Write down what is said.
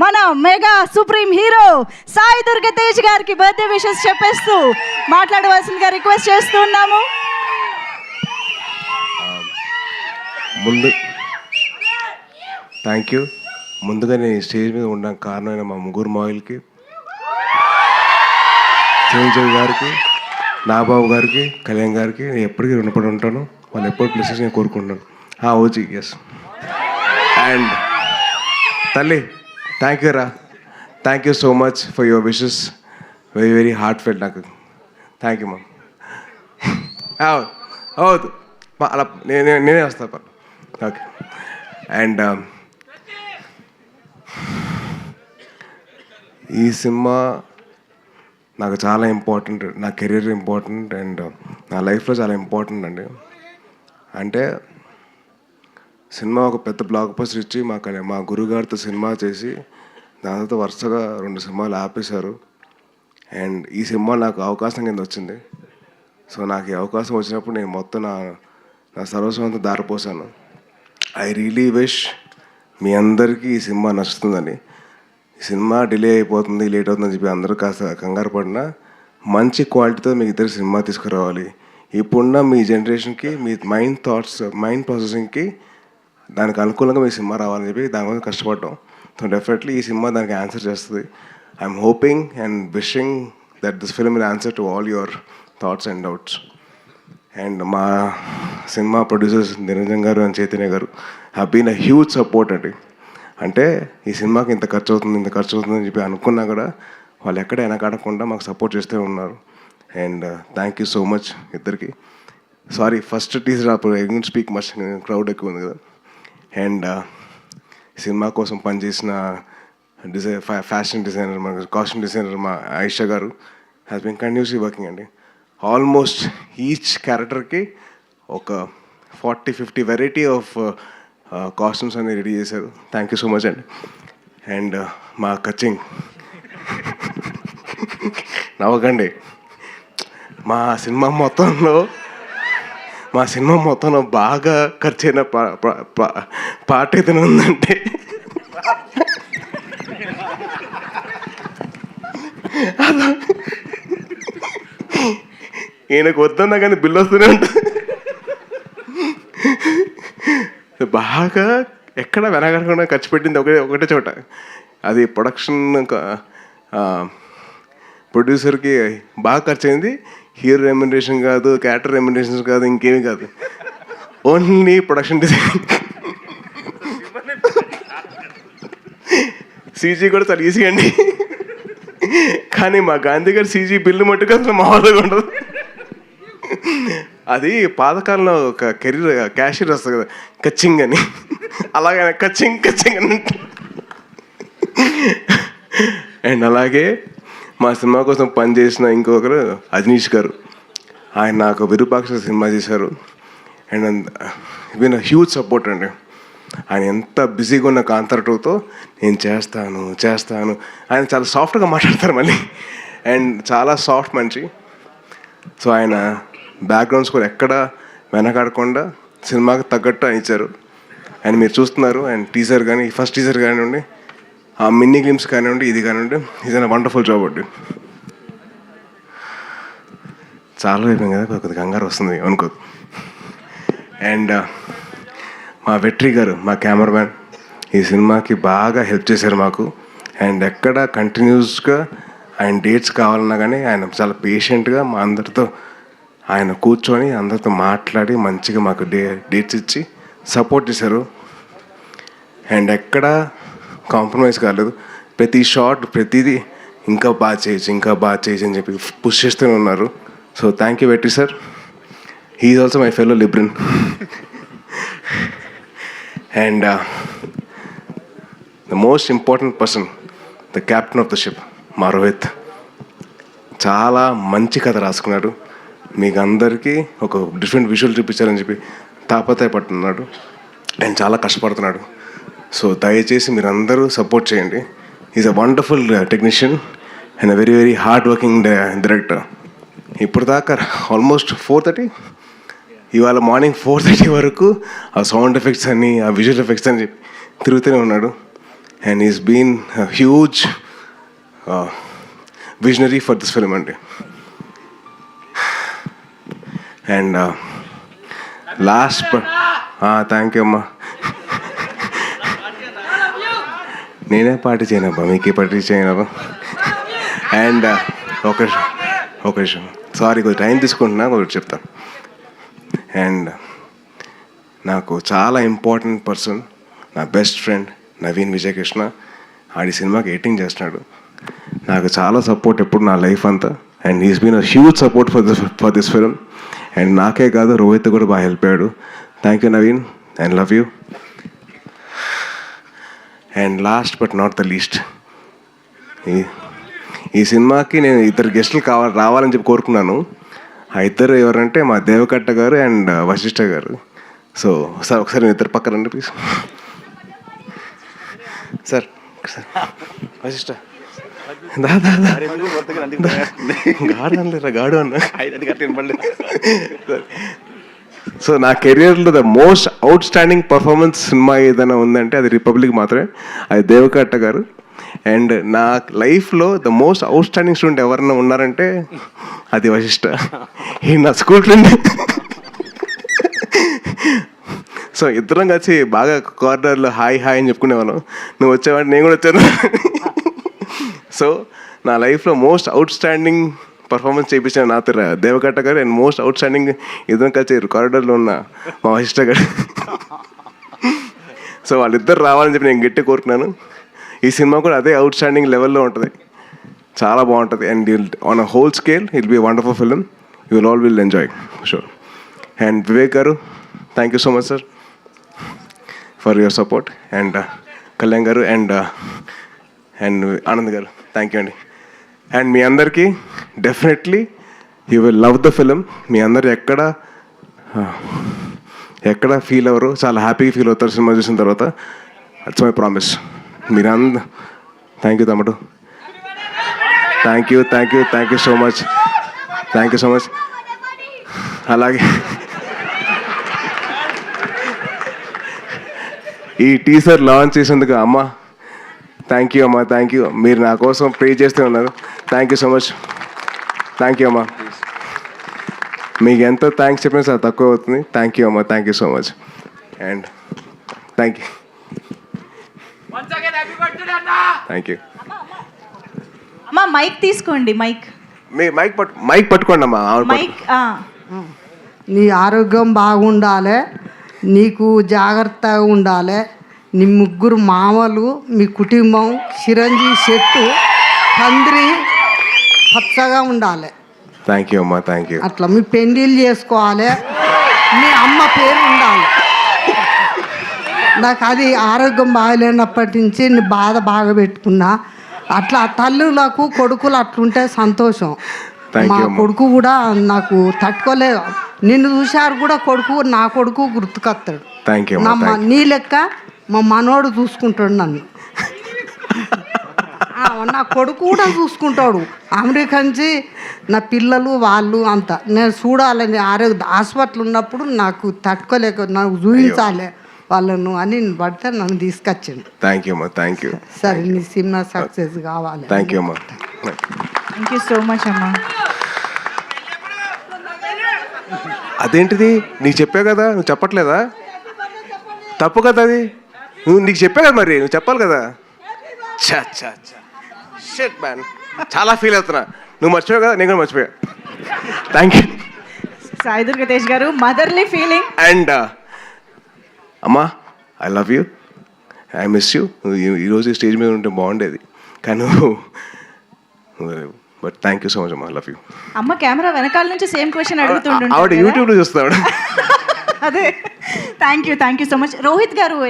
మన mega supreme hero Sai Durga Tej గారికి birthday wishes చెప్పేస్తూ మాట్లాడవలసిందిగా రిక్వెస్ట్ చేస్తున్నాము ముందు థ్యాంక్ యూ. ముందుగా నేను ఈ స్టేజ్ మీద ఉండడానికి కారణమైన మా ముగ్గురు మాయిల్కి చిరంజీవి గారికి నాబాబు గారికి కళ్యాణ్ గారికి నేను ఎప్పటికీ రుణపడి ఉంటాను. వాళ్ళు ఎప్పుడు ప్లేసెస్ నేను కోరుకుంటున్నాను ఓజీ ఎస్ అండ్ తల్లి థ్యాంక్ యూ రా thank you so much for your wishes very very heartfelt నాకు థ్యాంక్ యూ మ్యామ్ అవుతు అలా నేనే నేనే వస్తా పర్ ఓకే అండ్ ఈ సినిమా నాకు చాలా ఇంపార్టెంట్ నా కెరీర్ ఇంపార్టెంట్ అండ్ నా లైఫ్లో చాలా ఇంపార్టెంట్ అండి. అంటే సినిమా ఒక పెద్ద బ్లాక్ బస్టర్ ఇచ్చి మా మా గురుగారితో సినిమా చేసి దాని తర్వాత వరుసగా రెండు సినిమాలు ఆపేశారు. అండ్ ఈ సినిమా నాకు అవకాశం కింద వచ్చింది. సో నాకు ఈ అవకాశం వచ్చినప్పుడు నేను మొత్తం నా నా సర్వస్వంతం దారిపోసాను ఐ రియలీ విష్ మీ అందరికీ ఈ సినిమా నచ్చుతుందని. ఈ సినిమా డిలే అయిపోతుంది లేట్ అవుతుందని చెప్పి అందరూ కాస్త కంగారు పడినా మంచి క్వాలిటీతో మీ ఇద్దరు సినిమా తీసుకురావాలి. ఇప్పుడున్న మీ జనరేషన్కి మీ మైండ్ థాట్స్ మైండ్ ప్రాసెసింగ్కి దానికి అనుకూలంగా మీ సినిమా రావాలని చెప్పి దాని కోసం కష్టపడ్డాం. సో డెఫినెట్లీ ఈ సినిమా దానికి ఆన్సర్ చేస్తుంది. I'm hoping and wishing that this film will answer to all your thoughts and doubts and మా cinema producers Niranjan garu and Chaitanya garu have been a huge support అండి. అంటే ఈ సినిమాకి ఇంత ఖర్చు అవుతుంది ఇంత ఖర్చు అవుతుంది అని చెప్పి అనుకున్నా కూడా వాళ్ళు ఎక్కడ వెనకాడకుండా మాకు సపోర్ట్ చేస్తూ ఉన్నారు. And thank you so much ఇద్దరికి. సారీ ఫస్ట్ టీజర్ అప్పుడు ఎగ్న్ స్పీక్ మచ్ క్రౌడ్ ఎక్కువ ఉంది కదా. అండ్ సినిమా కోసం పనిచేసిన డిజై ఫ్యాషన్ డిజైనర్ మన కాస్ట్యూమ్ డిజైనర్ మా Ayesha garu has been continuously working అండి. ఆల్మోస్ట్ ఈచ్ క్యారెక్టర్కి ఒక forty fifty variety of costumes అన్ని రెడీ చేశారు. థ్యాంక్ యూ సో మచ్ అండి. అండ్ uh, మా కచింగ్. నవ్వకండి. మా సినిమా మొత్తంలో మా సినిమా మొత్తంలో బాగా ఖర్చు అయిన పాట ఏదైనా ఉందంటే. అలా ఈయనకు వద్దన్నా కానీ బిల్లు వస్తూనే ఉంటుంది. బాగా ఎక్కడ వెనకడకుండా ఖర్చు పెట్టింది ఒకటే ఒకటే చోట. అది ప్రొడక్షన్ ప్రొడ్యూసర్కి బాగా ఖర్చు అయింది హీరో రెమ్యునరేషన్ కాదు క్యారెక్టర్ రెమ్యునరేషన్ కాదు ఇంకేమీ కాదు. ఓన్లీ ప్రొడక్షన్ డిజైన్ సీజీ కూడా చాలా ఈజీ అండి. కానీ మా గాంధీ గారి సీజీ బిల్లు మట్టుకు అసలు మామూలుగా ఉండదు. అది పాతకాలంలో ఒక కెరీర్ క్యాషియర్ వస్తుంది కదా కచ్చింగ్ అని. అలాగే కచ్చింగ్ కచ్చింగ్ అని అండ్ అలాగే మా సినిమా కోసం పనిచేసిన ఇంకొకరు అజనీష్ గారు. ఆయన నాకు విరూపాక్ష సినిమా చేశారు. అండ్ విన్ హ్యూజ్ సపోర్ట్ అండి. ఆయన ఎంత బిజీగా ఉన్న కాంతార టూతో నేను చేస్తాను చేస్తాను. ఆయన చాలా సాఫ్ట్గా మాట్లాడతారు మళ్ళీ. అండ్ చాలా సాఫ్ట్ మనిషి. సో ఆయన బ్యాక్గ్రౌండ్ స్కోర్ ఎక్కడ వెనకాడకుండా సినిమాకి తగ్గట్టు ఆయన ఇచ్చారు. అండ్ మీరు చూస్తున్నారు. అండ్ టీజర్ కానీ ఫస్ట్ టీజర్ కానివ్వండి ఆ మిన్నీ గ్లిమ్స్ కానివ్వండి ఇది కానివ్వండి ఇది వండర్ఫుల్ జాబ్ అండి. చాలా అయిపోయింది కదా కొద్ది కంగారు వస్తుంది అనుకో. అండ్ మా వెట్రి గారు మా కెమెరామ్యాన్ ఈ సినిమాకి బాగా హెల్ప్ చేశారు మాకు. అండ్ ఎక్కడ కంటిన్యూస్గా ఆయన డేట్స్ కావాలన్నా కానీ ఆయన చాలా పేషెంట్గా మా అందరితో ఆయన కూర్చొని అందరితో మాట్లాడి మంచిగా మాకు డే డేట్స్ ఇచ్చి సపోర్ట్ చేశారు. అండ్ ఎక్కడ కాంప్రమైజ్ కాలేదు. ప్రతి షాట్ ప్రతిదీ ఇంకా బాగా చేయొచ్చు ఇంకా బాగా చేయొచ్చు అని చెప్పి పుష్ చేస్తూనే ఉన్నారు. So thank you Vetri sir he also my fellow లిబ్రిన్ and the most important person the captain of the ship మా రోహిత్ చాలా మంచి కథ రాసుకున్నాడు. మీకు అందరికీ ఒక డిఫరెంట్ విజువల్ చూపించాలని చెప్పి తాపత్రయపడుతున్నాడు. అండ్ చాలా కష్టపడుతున్నాడు. సో దయచేసి మీరు అందరూ సపోర్ట్ చేయండి. Is a wonderful technician and a very very hard working director ఇప్పుడు దాకా ఆల్మోస్ట్ ఫోర్ థర్టీ ఇవాళ మార్నింగ్ ఫోర్ థర్టీ వరకు ఆ సౌండ్ ఎఫెక్ట్స్ అని ఆ విజువల్ ఎఫెక్ట్స్ అని చెప్పి తిరుగుతూనే ఉన్నాడు. And is been huge visionary for this film అండి. అండ్ లాస్ట్ థ్యాంక్ యూ అమ్మా. నేనే పార్టీ చేయనబ్బా మీకే పార్టీ చేయనబ్బా. అండ్ uh, ఒక ఒక విషయం సారీ కొంచెం టైం తీసుకుంటున్నా కొంచెం చెప్తాను అండ్ నాకు చాలా ఇంపార్టెంట్ పర్సన్ నా బెస్ట్ ఫ్రెండ్ నవీన్ విజయకృష్ణ ఆడి సినిమాకి ఎడిటింగ్ చేస్తున్నాడు. నాకు చాలా సపోర్ట్ ఎప్పుడు నా లైఫ్ అంతా. And is been a huge support for this for this film and నాకే కాదు రోహిత్ కూడా బాగా హెల్ప్ అయ్యాడు. Thank you Naveen. And love you and last but not the least ఈ సినిమాకి నేను ఇద్దరు గెస్టులు కావాలి రావాలని చెప్పి కోరుకున్నాను. ఆ ఇద్దరు ఎవరంటే మా దేవకట్ట గారు అండ్ వశిష్ఠ గారు. సో సార్ ఒకసారి మీ ఇద్దరు పక్కన రండి ప్లీజ్ సార్ సార్. వశిష్ఠ గాడు అన్న సో నా కెరియర్లో the most outstanding performance cinema ఏదైనా ఉందంటే అది రిపబ్లిక్ మాత్రమే. అది దేవకట్ట గారు. అండ్ నా లైఫ్లో the most outstanding student ఎవరైనా ఉన్నారంటే అది వశిష్ట. ఈ నా స్కూల్ ఫ్రెండ్. సో ఇద్దరం కలిసి బాగా కార్నర్లో హాయ్ హాయ్ అని చెప్పుకునేవాళ్ళం. నువ్వు వచ్చావంటే నేను కూడా వచ్చాను. సో నా లైఫ్లో మోస్ట్ అవుట్ స్టాండింగ్ పర్ఫార్మెన్స్ చేయించిన నా దేవకట్ట గారు అండ్ మోస్ట్ అవుట్ స్టాండింగ్ ఇద్దరం కలిసి కారిడార్లో ఉన్న మా వశిష్ట గారు. సో వాళ్ళిద్దరు రావాలని చెప్పి నేను గట్టి కోరుకున్నాను ఈ సినిమా కూడా అదే అవుట్ స్టాండింగ్ లెవెల్లో ఉంటుంది. చాలా బాగుంటుంది. And on a whole scale it'll be wonderful film you will all will enjoy sure and Vivek garu thank you so much sir for your support and Kalyan garu and and Anand garu thank you అండి. And మీ అందరికీ definitely you will love the film మీ అందరు ఎక్కడ ఎక్కడ feel అవ్వరు చాలా హ్యాపీగా feel అవుతారు సినిమా చూసిన తర్వాత. అట్స్ మై ప్రామిస్ మీరు అంద థ్యాంక్ యూ తమ్ముడు. Thank you thank you thank you so much thank you so much అలాగే. ఈ టీజర్ లాంచ్ చేసేందుకు అమ్మ థ్యాంక్ యూ అమ్మా థ్యాంక్ యూ మీరు నా కోసం ప్రే చేస్తూ ఉన్నారు. Thank you so much thank you అమ్మా. మీకు ఎంత థ్యాంక్స్ చెప్పినా సార్ తక్కువ అవుతుంది. థ్యాంక్ యూ అమ్మా. Thank you so much and thank you thank you అమ్మా మైక్ తీసుకోండి మైక్ మీ మైక్ పట్టు మైక్ పట్టుకోండి అమ్మా. మైక్ ఆ. నీ ఆరోగ్యం బాగుండాలి నీకు జాగ్రత్తగా ఉండాలి నీ ముగ్గురు మామలు మీ కుటుంబం చిరంజీవి చెట్టు తండ్రి పచ్చగా ఉండాలి. థ్యాంక్ యూ అమ్మా థ్యాంక్ యూ అట్లా మీ పెళ్ళిళ్ళు చేసుకోవాలి. మీ అమ్మ పేరు ఉండాలి. నాకు అది ఆరోగ్యం బాగలేనప్పటి నుంచి నీ బాధ బాగా పెట్టుకున్నా. అట్లా తల్లులకు కొడుకులు అట్లుంటే సంతోషం. మా. కొడుకు కూడా నాకు తట్టుకోలేదు. నిన్ను చూశారు కూడా కొడుకు నా కొడుకు గుర్తుకొస్తాడు. థ్యాంక్ యూ నా నీ లెక్క మా మనోడు చూసుకుంటాడు నన్ను. నా కొడుకు కూడా చూసుకుంటాడు. అమెరికా నుంచి నా పిల్లలు వాళ్ళు అంత. నేను చూడాలని ఆరోగ్య హాస్పిటల్ ఉన్నప్పుడు నాకు తట్టుకోలేక నాకు చూపించాలి వాళ్ళను అని పడితే నన్ను తీసుకొచ్చింది థ్యాంక్ యూ అమ్మా థ్యాంక్ యూ సరే నీ సినిమా సక్సెస్ కావాలి. థ్యాంక్ యూ అమ్మా థ్యాంక్ యూ సో మచ్ అమ్మా. అదేంటిది? నీకు చెప్పా కదా? నువ్వు చెప్పట్లేదా? తప్పు కదా అది? నువ్వు నీకు చెప్పా కదా మరి? నువ్వు చెప్పాలి కదా? చా చా చా షెట్ మ్యాన్ చాలా ఫీల్ అవుతున్నా. నువ్వు మర్చిపోయావు కదా? నేను కూడా మర్చిపోయా. Thank you Sai Durga Tej garu motherly feeling and అమ్మా I love you I miss you ఈరోజు స్టేజ్ మీద ఉంటే బాగుండేది. కానీ but thank you so much అమ్మా. లవ్ యూ అమ్మ కెమెరా వెనకాల నుంచి సేమ్ క్వశ్చన్ ఆవిడ అడుగుతుంటుంటారు కదా? యూట్యూబ్లో చూస్తాడు అదే. Thank you thank you so much Rohit garu